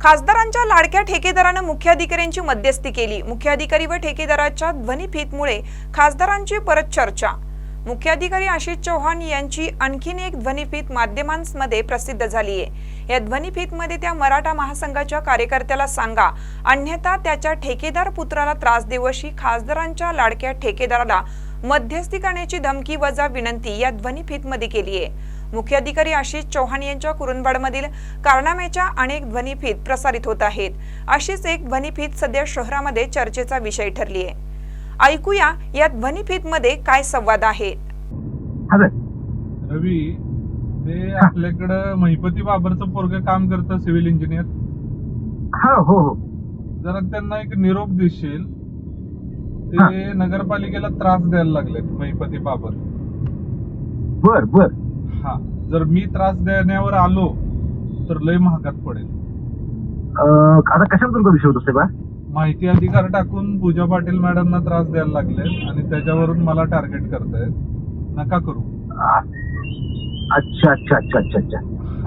खासदारांच्या लाडक्या ठेकेदारानं मुख्याधिकाऱ्यांची मध्यस्थी केली. मुख्याधिकारी व ठेकेदाराच्या ध्वनिफीतमुळे खासदारांची परत चर्चा. मुख्याधिकारी आशिष चौहान यांची आणखीन एक ध्वनिफीत माध्यमांमध्ये प्रसिद्ध झाली आहे या ध्वनिफीतमध्ये त्या मराठा महासंघाच्या कार्यकर्त्याला सांगा अन्यथा त्याच्या ठेकेदार पुत्राला त्रास देऊ अशी खासदारांच्या लाडक्या ठेकेदाराला मध्यस्थी करण्याची धमकी वजा विनंती या ध्वनिफीतमध्ये केली आहे मुख्याधिकारी आशिष चौहान यांच्या कुरुंदवाडमधील कारनाम्याच्या अनेक ध्वनिफीत प्रसारित होत आहेत. अशीच एक ध्वनिफीत सध्या शहरामध्ये चर्चेचा विषय ठरली आहे. ऐकूया या ध्वनिफीतमध्ये काय संवाद आहे. हा रवी ते आपल्याकडं महिपती बाबरचं पोरग काम करतं सिव्हिल इंजिनियर. हा हो हो. जरा त्यांना एक निरोप देशील. ते नगरपालिकेला त्रास द्यायला लागलेत महिपती बाबर. बर बर. हा जर मी त्रास देण्यावर आलो तर लय महागात पडेल. अं, आता कशाबद्दल का विषय होतो साहेब? हा? माहिती अधिकार टाकून पूजा पाटील मॅडमना त्रास द्यायला लागले आणि त्याच्यावरून मला टार्गेट करतायत. नका करू. आ- अच्छा अच्छा अच्छा अच्छा अच्छा.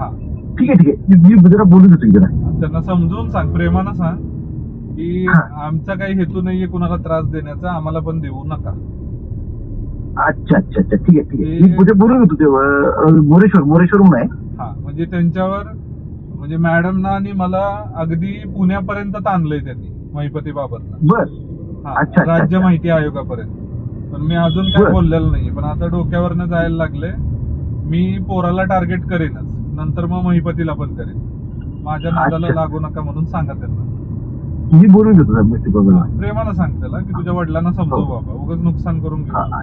हा. ठीक आहे ठीक आहे. मी- मी जरा बोलून देतो की जरा त्यांना समजून सांग प्रेमानं सांग की हा. आमचा काही हेतू नाहीये कुणाला त्रास देण्याचा आम्हाला पण देऊ नका. अच्छा अच्छा अच्छा. ठीक आहे ठीक आहे. ते- मी उद्या बोलून घेतो ते अं, मोरेश्वर मोरेश्वर म्हणून आहे. हा म्हणजे त्यांच्यावर म्हणजे मॅडमना आणि मला अगदी पुण्यापर्यंत आणलंय त्यांनी महिपती बाबतला बर. हा अच्छा, राज्य अच्छा. माहिती आयोगापर्यंत. पण मी अजून काय बर. बोललेलं नाहीये पण आता डोक्यावरनं जायला लागले मी पोराला टार्गेट करेनच. नंतर मग महिपतीला पण करेन. माझ्या नादाला अच्छा. लागू नका म्हणून सांगा त्यांना. मी बोलून घेतो प्रेमानं सांग त्याला की तुझ्या वडिलांना समजव हो. बाबा. उगाच नुकसान करून घेऊ हा, हा.